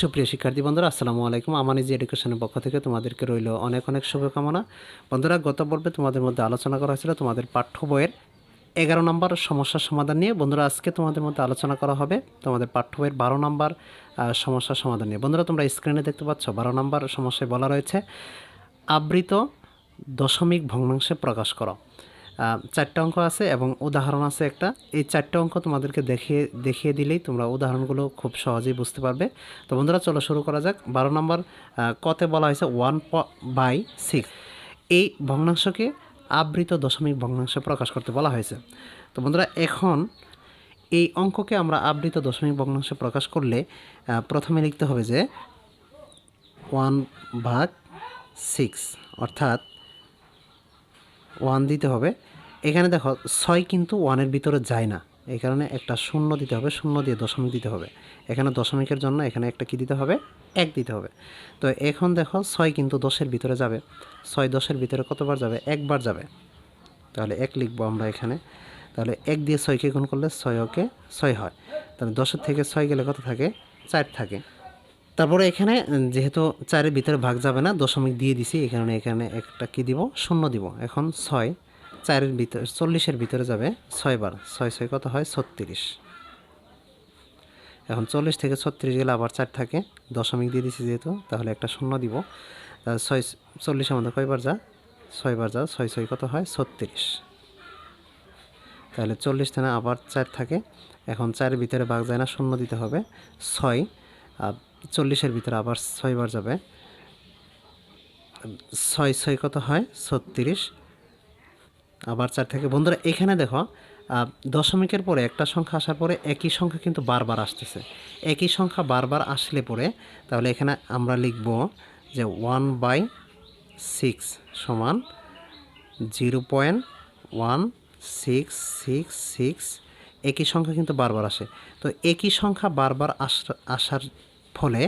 সুপ্রিয় শিক্ষার্থী বন্ধুরা, আসসালামু আলাইকুম। আমানিজ এডুকেশনের পক্ষ থেকে তোমাদেরকে রইল অনেক অনেক শুভকামনা। বন্ধুরা, গত পর্বে তোমাদের মধ্যে আলোচনা করা হয়েছিল তোমাদের পাঠ্য বইয়ের এগারো নম্বর সমস্যার সমাধান নিয়ে। বন্ধুরা, আজকে তোমাদের মধ্যে আলোচনা করা হবে তোমাদের পাঠ্য বইয়ের বারো নম্বর সমস্যার সমাধান নিয়ে। বন্ধুরা, তোমরা স্ক্রিনে দেখতে পাচ্ছ বারো নম্বর সমস্যায় বলা রয়েছে, আবৃত দশমিক ভগ্নাংশে প্রকাশ করো। চারটা অঙ্ক আছে এবং উদাহরণ আছে একটা। এই চারটা অঙ্ক তোমাদেরকে দেখিয়ে দেখিয়ে দিলেই তোমরা উদাহরণগুলো খুব সহজেই বুঝতে পারবে। তো বন্ধুরা, চলো শুরু করা যাক। বারো নম্বর কতে বলা হয়েছে ওয়ান বাই সিক্স এই ভগ্নাংশকে আবৃত দশমিক ভগ্নাংশে প্রকাশ করতে বলা হয়েছে। তো বন্ধুরা, এখন এই অঙ্ককে আমরা আবৃত দশমিক ভগ্নাংশে প্রকাশ করলে প্রথমে লিখতে হবে যে ওয়ান ভাগ সিক্স অর্থাৎ ওয়ান দিতে হবে। এখানে দেখো, ছয় কিন্তু ওয়ানের ভিতরে যায় না। এই কারণে একটা শূন্য দিতে হবে, শূন্য দিয়ে দশমিক দিতে হবে। এখানে দশমিকের জন্য এখানে একটা কি দিতে হবে? এক দিতে হবে। তো এখন দেখো, ছয় কিন্তু দশের ভিতরে যাবে। ছয় দশের ভিতরে কতবার যাবে? একবার যাবে। তাহলে এক লিখব আমরা এখানে। তাহলে এক দিয়ে ছয়কে গুণ করলে ছয় ওকে ছয় হয়। তাহলে দশের থেকে ছয় গেলে কত থাকে? চার থাকে। তারপরে এখানে যেহেতু চারের ভিতরে ভাগ যাবে না, দশমিক দিয়ে দিছি, এই কারণে এখানে একটা কি দিব? শূন্য দিব। এখন ছয়, চারের ভিতরে, চল্লিশের ভিতরে যাবে ছয়বার ছয় ছয় কত হয়? ছত্রিশ। এখন চল্লিশ থেকে ছত্রিশ গেলে আবার চার থাকে। দশমিক দিয়ে দিছি যেহেতু, তাহলে একটা শূন্য দিব। ছয়, চল্লিশের মধ্যে কয়বার যা? ছয়বার যা, ছয় ছয় কত হয়? ছত্রিশ। তাহলে চল্লিশ থেকে আবার চার থাকে। এখন চারের ভিতরে ভাগ যায় না, শূন্য দিতে হবে। ছয়, আর চল্লিশের ভিতরে আবার ছয়বার যাবে। ছয় ছয় কত হয়? ছত্রিশ। আবার চার থেকে বন্ধুরা, এখানে দেখো দশমিকের পরে একটা সংখ্যা আসার পরে একই সংখ্যা কিন্তু বারবার আসতেছে। একই সংখ্যা বারবার আসলে পরে, তাহলে এখানে আমরা লিখব যে ওয়ান বাই সিক্স সমান zero point one six six six. একই সংখ্যা কিন্তু বারবার আসে। তো একই সংখ্যা বারবার আস- আসার ফলে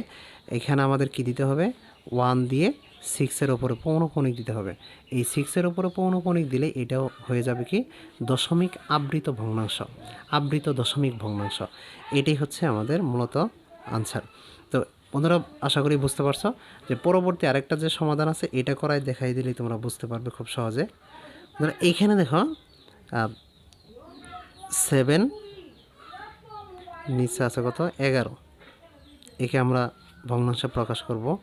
এখানে আমাদের কি দিতে হবে? ওয়ান দিয়ে সিক্সের ওপরে পৌনকণিক দিতে হবে। এই সিক্সের ওপরে পৌনকণিক দিলে এটাও হয়ে যাবে কি? দশমিক আবৃত ভগ্নাংশ। আবৃত দশমিক ভগ্নাংশ। এটাই হচ্ছে আমাদের মূলত আনসার তো বন্ধুরা, আশা করি বুঝতে পারছ যে পরবর্তী আরেকটা যে সমাধান আছে, এটা করাই দেখাই দিলেই তোমরা বুঝতে পারবে খুব সহজে। বন্ধুরা, এইখানে দেখো সেভেন নিচে আছে কত? এগারো। একে আমরা ভগ্নাংশে প্রকাশ করব।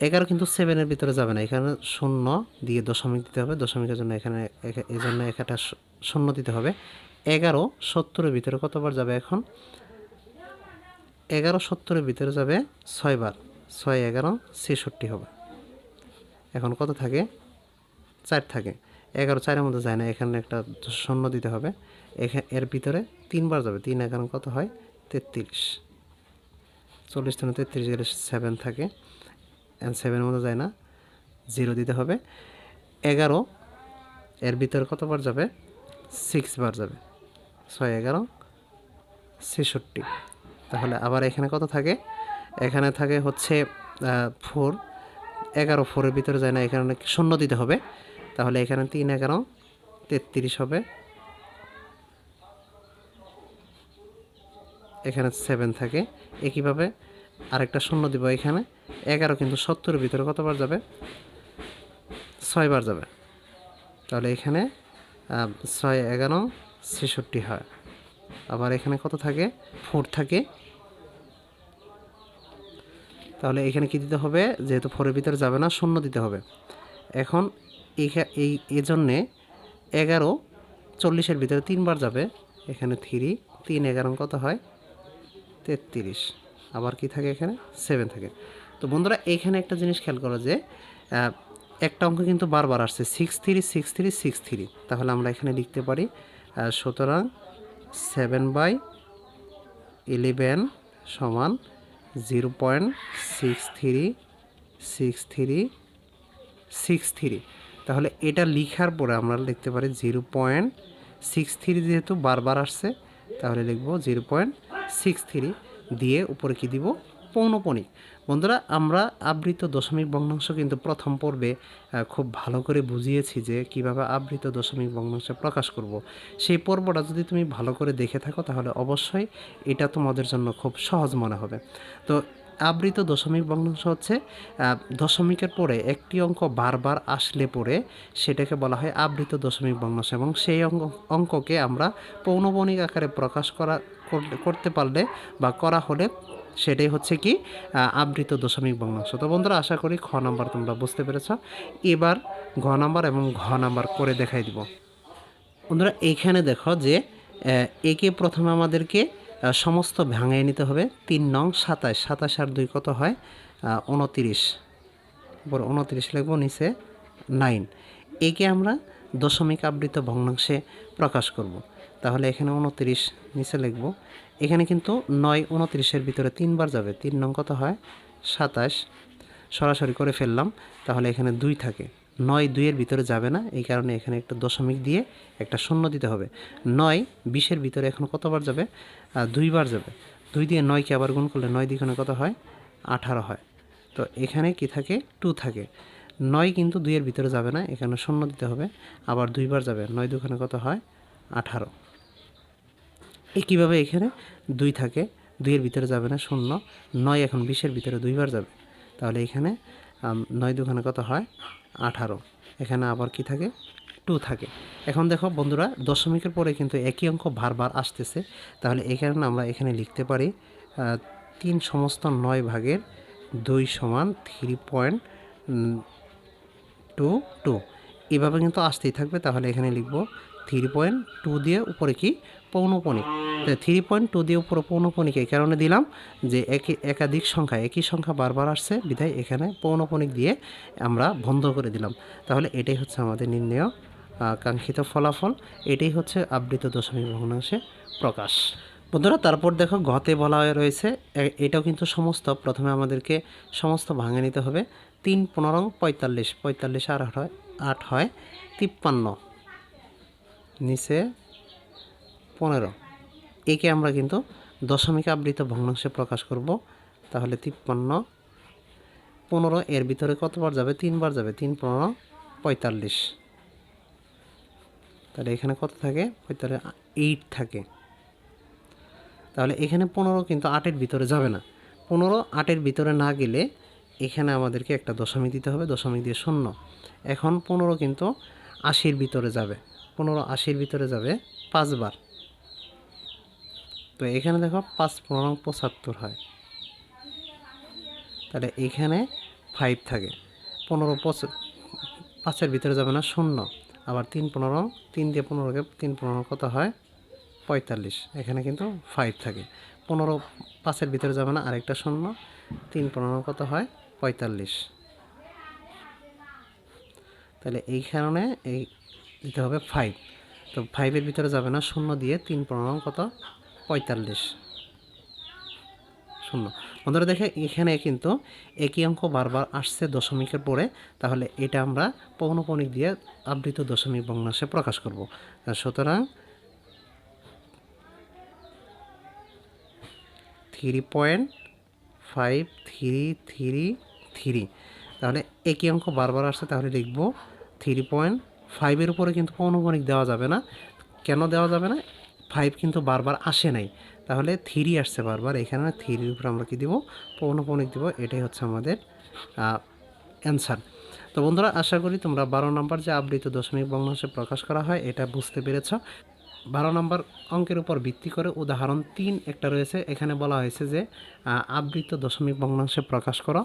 এগারো কিন্তু সেভেনের ভিতরে যাবে না, এখানে শূন্য দিয়ে দশমিক দিতে হবে, দশমিকের জন্য এখানে এখা- এই জন্য একটা শূন্য দিতে হবে। এগারো সত্তরের ভিতরে কতবার যাবে এখন? এগারো সত্তরের ভিতরে যাবে ছয়বার, ছয় এগারো ছেষট্টি হবে। এখন কত থাকে? চার থাকে। এগারো চারের মধ্যে যায় না, এখানে একটা শূন্য দিতে হবে। এর ভিতরে তিনবার যাবে, তিন এগারো কত হয়? তেত্রিশ। চল্লিশ থেকে তেত্রিশ গেলে সেভেন থাকে। সেভেনের মধ্যে যায় না। জিরো দিতে হবে। এগারো, এর ভিতরে কতবার যাবে? সিক্স বার যাবে। ছয়, এগারো, ছেষট্টি। তাহলে আবার এখানে কত থাকে? এখানে থাকে হচ্ছে ফোর এগারো ফোরের ভিতরে যায় না। এখানে শূন্য দিতে হবে। তাহলে এখানে তিন, এগারো, তেত্রিশ হবে। এখানে সেভেন থাকে। একইভাবে আরেকটা শূন্য দিব এখানে। এগারো কিন্তু সত্তরের ভিতরে কতবার যাবে? ছয়বার যাবে। তাহলে এখানে ছয়, এগারো, ছেষট্টি হয়। আবার এখানে কত থাকে? ফোর থাকে। তাহলে এখানে কি দিতে হবে? যেহেতু ফোরের ভিতরে যাবে না, শূন্য দিতে হবে। এখন এই, এজন্যে এগারো চল্লিশের ভিতরে তিনবার যাবে। এখানে থ্রি তিন, এগারো কত হয়? তেত্রিশ। আবার কি থাকে এখানে? সেভেন থাকে। তো বন্ধুরা, এখানে একটা জিনিস খেয়াল করো যে একটা অঙ্ক কিন্তু বারবার আসছে। Six three six three six three তাহলে আমরা এখানে লিখতে পারি সুতরাং সেভেন বাই ইলেভেন সমান zero point six three six three six three তাহলে এটা লিখার পরে আমরা লিখতে পারি জিরো পয়েন্ট সিক্স থ্রি যেহেতু বারবার আসছে, তাহলে লিখব জিরো পয়েন্ট সিক্স থ্রি দিয়ে উপরে কী দিব? পৌনপণিক বন্ধুরা, আমরা আবৃত দশমিক ভগ্নাংশ কিন্তু প্রথম পর্বে খুব ভালো করে বুঝিয়েছি যে কীভাবে আবৃত দশমিক ভগ্নাংশ প্রকাশ করব। সেই পর্বটা যদি তুমি ভালো করে দেখে থাকো, তাহলে অবশ্যই এটা তোমাদের জন্য খুব সহজ মনে হবে। তো আবৃত দশমিক ভগ্নাংশ হচ্ছে দশমিকের পরে একটি অঙ্ক বারবার আসলে পরে সেটাকে বলা হয় আবৃত দশমিক ভগ্নাংশ এবং সেই অঙ্ক অঙ্ককে আমরা পৌনবণিক আকারে প্রকাশ করা করতে পারলে বা করা হলে সেটাই হচ্ছে কি আবৃত দশমিক ভগ্নাংশ তো বন্ধুরা, আশা করি খ নাম্বার তোমরা বুঝতে পেরেছ। এবার ঘ নাম্বার এবং ঘ নাম্বার করে দেখাই দিব। বন্ধুরা, এইখানে দেখো যে একে প্রথমে আমাদেরকে সমস্ত ভাঙিয়ে নিতে হবে। তিন নং সাতাশ সাতাশ আর দুই কত হয়? উনতিরিশ। উপর উনতিরিশ লিখব, নিচে নাইন একে আমরা দশমিক আবৃত ভগ্নাংশে প্রকাশ করব। তাহলে এখানে উনতিরিশ, নিচে লিখব। এখানে কিন্তু নয় উনতিরিশের ভিতরে তিনবার যাবে। তিন নং কত হয়? সাতাশ। সরাসরি করে ফেললাম। তাহলে এখানে দুই থাকে। নয় দুইয়ের ভিতরে যাবে না, এই কারণে এখানে একটা দশমিক দিয়ে একটা শূন্য দিতে হবে। নয় বিশের ভিতরে এখন কতবার যাবে? দুইবার যাবে। দুই দিয়ে নয়কে আবার গুণ করলে নয় দ্বিগুণে কত হয়? আঠারো হয়। তো এখানে কি থাকে? টু থাকে। নয় কিন্তু দুইয়ের ভিতরে যাবে না, এখানে শূন্য দিতে হবে। আবার দুইবার যাবে, নয় দুখানে কত হয়? আঠারো। একইভাবে এখানে দুই থাকে? দুইয়ের ভিতরে যাবে না, শূন্য। নয় এখন বিশের ভিতরে দুইবার যাবে। তাহলে এখানে নয় দুখানে কত হয়? আঠারো। এখানে আবার কি থাকে? টু থাকে। এখন দেখো বন্ধুরা, দশমিকের পরে কিন্তু একই অঙ্ক বারবার আসতেছে। তাহলে এই কারণে আমরা এখানে লিখতে পারি তিন সমস্ত নয় ভাগের দুই সমান থ্রি পয়েন্ট টু টু এভাবে কিন্তু আসতেই থাকবে। তাহলে এখানে লিখব থ্রি পয়েন্ট টু দিয়ে উপরে কি? পৌনপণিক থ্রি পয়েন্ট টু দিয়ে উপরে পৌনপণিক এই কারণে দিলাম যে একই একাধিক সংখ্যা, একই সংখ্যা বারবার আসছে, বিধায় এখানে পৌনপণিক দিয়ে আমরা বন্ধ করে দিলাম। তাহলে এটাই হচ্ছে আমাদের নির্ণয় কাঙ্ক্ষিত ফলাফল। এটাই হচ্ছে আবৃত দশমিক ভগ্নাংশে প্রকাশ। বন্ধুরা, তারপর দেখো গতে বলা রয়েছে এটাও কিন্তু সমস্ত, প্রথমে আমাদেরকে সমস্ত ভাঙে নিতে হবে। তিন পনেরো পঁয়তাল্লিশ পঁয়তাল্লিশ আর হয়, আট হয় তিপ্পান্ন। নিচে পনেরো। একে আমরা কিন্তু দশমিক আবৃত ভগ্নাংশে প্রকাশ করব। তাহলে তিপ্পান্ন। পনেরো এর ভিতরে কতবার যাবে? তিনবার যাবে। তিন, পনেরো, পঁয়তাল্লিশ। তাহলে এখানে কত থাকে? পঁয়তাল্লিশ এইট থাকে। তাহলে এখানে পনেরো কিন্তু আটের ভিতরে যাবে না। পনেরো আটের ভিতরে না গেলে এখানে আমাদেরকে একটা দশমিক দিতে হবে। দশমিক দিয়ে শূন্য। এখন পনেরো কিন্তু আশির ভিতরে যাবে। পনেরো আশির ভিতরে যাবে পাঁচবার। তো এখানে দেখো পাঁচ পনেরো পঁচাত্তর হয়। তাহলে এখানে ফাইভ থাকে। পনেরো পঁচ- পাঁচের ভিতরে যাবে না, শূন্য। আবার তিন পনেরো, তিন দিয়ে পনেরোকে তিন পনেরো কত হয়? পঁয়তাল্লিশ। এখানে কিন্তু ফাইভ থাকে। পনেরো পাঁচের ভিতরে যাবে না, আরেকটা শূন্য। তিন পনেরো কত হয়? পঁয়তাল্লিশ। তাহলে এই কারণে এই দিতে হবে ফাইভ তো ফাইভের ভিতরে যাবে না, শূন্য দিয়ে তিন পনেরো কত? পঁয়তাল্লিশ। শূন্য। বন্ধুরা দেখে, এখানে কিন্তু একই অঙ্ক বারবার আসছে দশমিকের পরে, তাহলে এটা আমরা পৌনপণিক দিয়ে আবৃত দশমিক ভগ্নাংশে প্রকাশ করব। সুতরাং three point five three three three তাহলে একই অঙ্ক বারবার আসছে, তাহলে লিখব থ্রি পয়েন্ট ফাইভের উপরে কিন্তু পৌনপণিক দেওয়া যাবে না। কেন দেওয়া যাবে না? ফাইভ কিন্তু বারবার আসে নাই। তাহলে থ্রি আসছে বারবার। এখানে থ্রির উপরে আমরা কী দিব? পৌনপণিক দিব। এটাই হচ্ছে আমাদের অ্যান্সার তো বন্ধুরা, আশা করি তোমরা বারো নম্বর যে আবৃত দশমিক ভগ্নাংশে প্রকাশ করা হয়, এটা বুঝতে পেরেছ। বারো নম্বর অঙ্কের উপর ভিত্তি করে উদাহরণ তিন একটা রয়েছে। এখানে বলা হয়েছে যে আবৃত দশমিক ভগ্নাংশে প্রকাশ করো।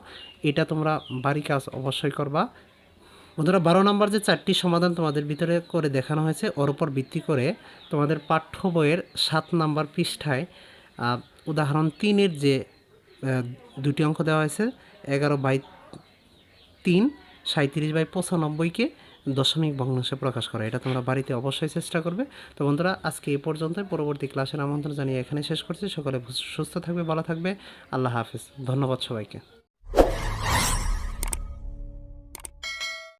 এটা তোমরা বাড়ি কাজ অবশ্যই করবা। বন্ধুরা, বারো নম্বর যে চারটি সমাধান তোমাদের ভিতরে করে দেখানো হয়েছে, ওর উপর ভিত্তি করে তোমাদের পাঠ্য বইয়ের সাত নম্বর পৃষ্ঠায় উদাহরণ তিনের যে দুটি অঙ্ক দেওয়া হয়েছে, এগারো বাই তিন সাঁত্রিশ বাই পঁচানব্বইকে দশমিক ভগ্নাংশে প্রকাশ করা। এটা তোমরা বাড়িতে অবশ্যই চেষ্টা করবে। তো বন্ধুরা, আজকে এই পর্যন্তই। পরবর্তী ক্লাসের আমন্ত্রণ জানিয়ে এখানে শেষ করছি। সকলে সুস্থ থাকবে, ভালো থাকবে। আল্লাহ হাফিজ। ধন্যবাদ সবাইকে।